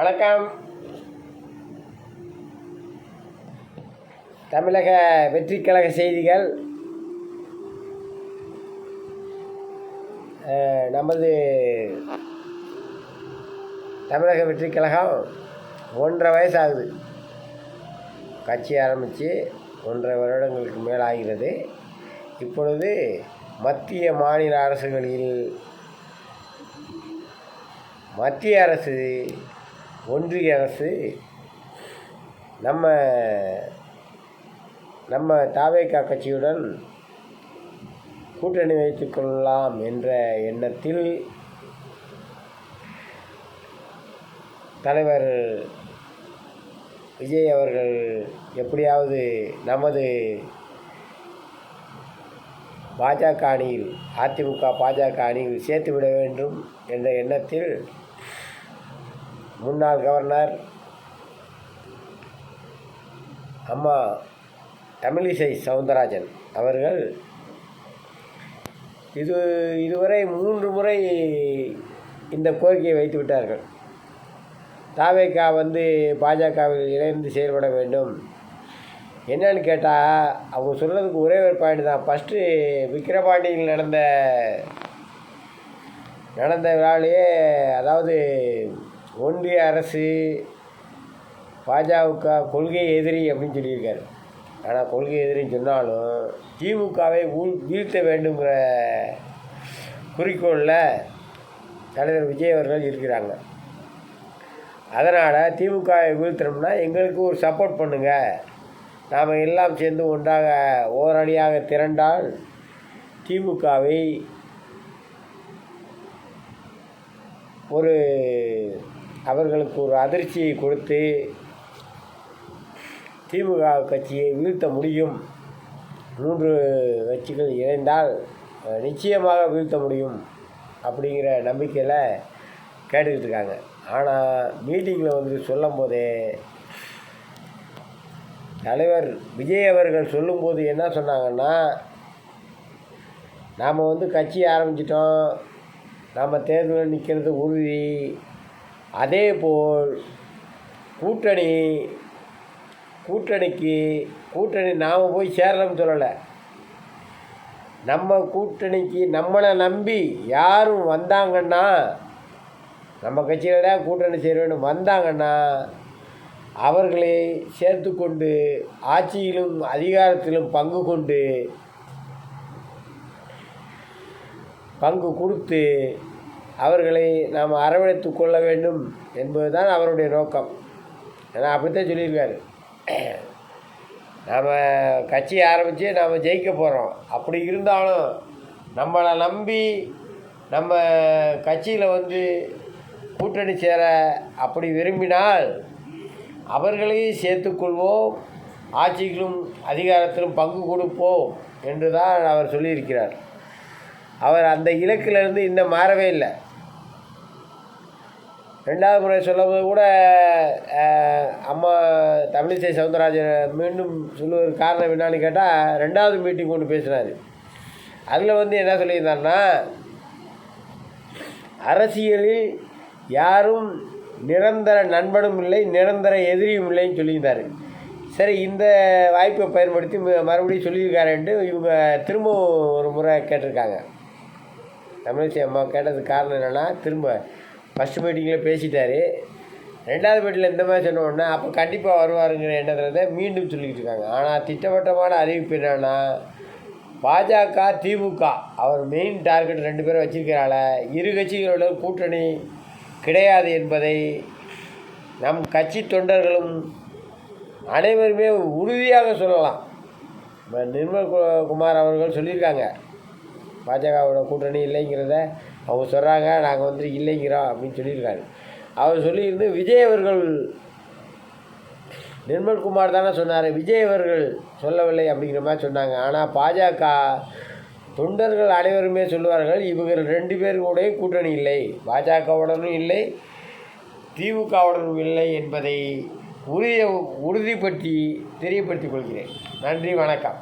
வணக்கம். தமிழக வெற்றிக்கழக செய்திகள். நமது தமிழக வெற்றிக்கழகம் ஒன்றரை வயசு ஆகுது கட்சி ஆரம்பித்து ஒன்றரை வருடங்களுக்கு மேலாகிறது இப்பொழுது மத்திய மாநில அரசுகளில் மத்திய அரசு ஒன்றிய அரசு நம்ம நம்ம தாவேக்கா கட்சியுடன் கூட்டணி வைத்துக் கொள்ளலாம் என்ற எண்ணத்தில் தலைவர் விஜய் அவர்கள் எப்படியாவது நமது பாஜக அணியில் அதிமுக பாஜக அணியில் சேர்த்து விட வேண்டும் என்ற எண்ணத்தில் முன்னாள் கவர்னர் அம்மா தமிழிசை சவுந்தரராஜன் அவர்கள் இது இதுவரை மூன்று முறை இந்த கோரிக்கையை வைத்து விட்டார்கள். தாவேக்கா வந்து பாஜகவில் இணைந்து செயல்பட வேண்டும். என்னன்னு கேட்டால் அவங்க சொல்கிறதுக்கு ஒரே ஒரு பாயிண்ட் தான். ஃபஸ்ட்டு விக்கிரபாண்டியில் நடந்த நடந்த விழாலேயே அதாவது ஒன்றிய அரசு பாஜக கொள்கை எதிரி அப்படின்னு சொல்லியிருக்காரு. ஆனால் கொள்கை எதிரின்னு சொன்னாலும் திமுகவை ஊழ் வீழ்த்த வேண்டுங்கிற குறிக்கோளில் தலைவர் விஜய் அவர்கள் இருக்கிறாங்க. அதனால் திமுகவை வீழ்த்தணும்னா எங்களுக்கு ஒரு சப்போர்ட் பண்ணுங்கள் நாம் எல்லாம் சேர்ந்து ஒன்றாக ஓரணியாக திரண்டால் திமுகவை ஒரு அவர்களுக்கு ஒரு அதிர்ச்சியை கொடுத்து திமுக கட்சியை வீழ்த்த முடியும். மூன்று கட்சிகள் இணைந்தால் நிச்சயமாக வீழ்த்த முடியும் அப்படிங்கிற நம்பிக்கையில் கேட்டுக்கிட்டு இருக்காங்க. ஆனால் மீட்டிங்கில் வந்து சொல்லும் போதே தலைவர் விஜய் அவர்கள் சொல்லும்போது என்ன சொன்னாங்கன்னா நாம் வந்து கட்சி ஆரம்பிச்சிட்டோம். நாம் தேர்தலில் நிற்கிறது உறுதி. அதே போல் கூட்டணி கூட்டணிக்கு கூட்டணி நாம் போய் சேரணும்னு சொல்லலை. நம்ம கூட்டணிக்கு நம்மளை நம்பி யாரும் வந்தாங்கன்னா நம்ம கட்சியில் தான் கூட்டணி சேரணும் வந்தாங்கன்னா அவர்களை சேர்த்து கொண்டு ஆட்சியிலும் அதிகாரத்திலும் பங்கு கொண்டு பங்கு கொடுத்து அவர்களை நாம் அரவணைத்து கொள்ள வேண்டும் என்பதுதான் அவருடைய நோக்கம். ஏன்னா அப்படித்தான் சொல்லியிருக்காரு. நாம் கட்சியை ஆரம்பித்து நாம் ஜெயிக்க போகிறோம் அப்படி இருந்தாலும் நம்மளை நம்பி நம்ம கட்சியில் வந்து கூட்டணி சேர அப்படி விரும்பினால் அவர்களையும் சேர்த்துக்கொள்வோம் ஆட்சிகளும் அதிகாரத்திலும் பங்கு கொடுப்போம் என்று தான் அவர் சொல்லியிருக்கிறார். அவர் அந்த இலக்கிலிருந்து இன்னும் மாறவே இல்லை. ரெண்டாவது முறை சொல்லும்போது கூட அம்மா தமிழிசை சவுந்தரராஜன் மீண்டும் சொல்லுவதற்கு காரணம் என்னன்னு கேட்டால் ரெண்டாவது மீட்டிங் கொண்டு பேசினார். அதில் வந்து என்ன சொல்லியிருந்தாருன்னா அரசியலில் யாரும் நிரந்தர நண்பனும் இல்லை நிரந்தர எதிரியும் இல்லைன்னு சொல்லியிருந்தார். சரி இந்த வாய்ப்பை பயன்படுத்தி மறுபடியும் சொல்லியிருக்காருன்ட்டு இவங்க திரும்பவும் ஒரு முறை கேட்டிருக்காங்க. தமிழிசை அம்மா கேட்டதுக்கு காரணம் என்னென்னா திரும்ப ஃபஸ்ட்டு மீட்டிங்கில் பேசிட்டாரு. ரெண்டாவது மீட்டிங்கில் இந்த மாதிரி சொன்னோடனே அப்போ கண்டிப்பாக வருவாருங்கிற எண்ணத்தில் தான் மீண்டும் சொல்லிக்கிட்டு இருக்காங்க. ஆனால் திட்டவட்டமான அறிவிப்பு என்னென்னா பாஜக திமுக அவர் மெயின் டார்கெட் ரெண்டு பேரும் வச்சிருக்கிறால இரு கட்சிகளோட கூட்டணி கிடையாது என்பதை நம் கட்சி தொண்டர்களும் அனைவருமே உறுதியாக சொல்லலாம். நிர்மல் குமார் அவர்கள் சொல்லியிருக்காங்க. பாஜகவோட கூட்டணி இல்லைங்கிறத அவங்க சொல்கிறாங்க நாங்கள் வந்து இல்லைங்கிறோம் அப்படின்னு சொல்லியிருக்காரு. அவர் சொல்லியிருந்து விஜய் அவர்கள் நிர்மல்குமார் தானே சொன்னார் விஜய் அவர்கள் சொல்லவில்லை அப்படிங்கிற மாதிரி சொன்னாங்க. ஆனால் பாஜக தொண்டர்கள் அனைவருமே சொல்லுவார்கள் இவர்கள் ரெண்டு பேர் கூட கூட்டணி இல்லை. பாஜகவுடனும் இல்லை திமுகவுடனும் இல்லை என்பதை உறுதி உறுதிப்படுத்தி தெரியப்படுத்திக் கொள்கிறேன். நன்றி வணக்கம்.